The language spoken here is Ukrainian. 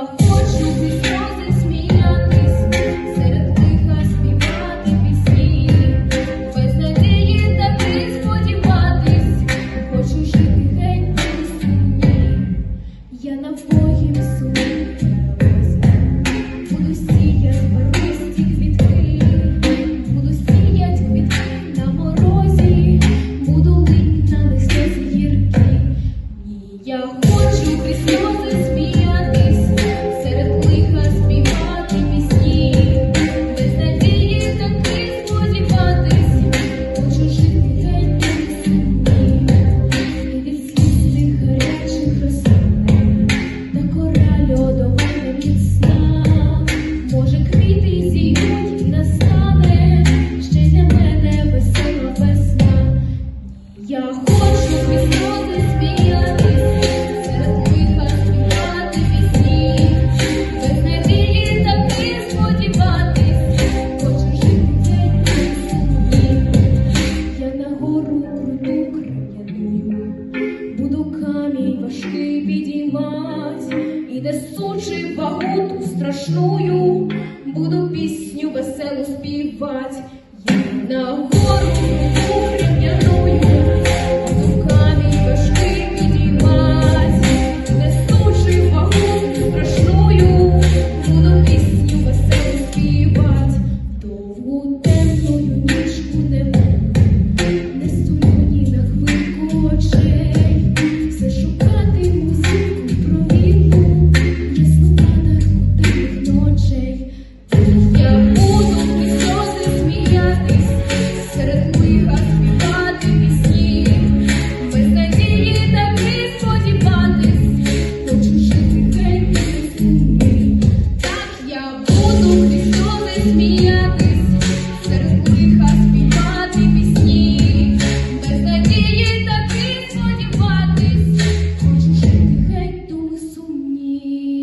of course you'll be present. Я хочу Христос сміятись, серед тиха співати пісні, без неділі завжди сподіватись, хочу жити. Я на гору круту буду камінь важкий підіймать, і несучи вагуту страшною. você.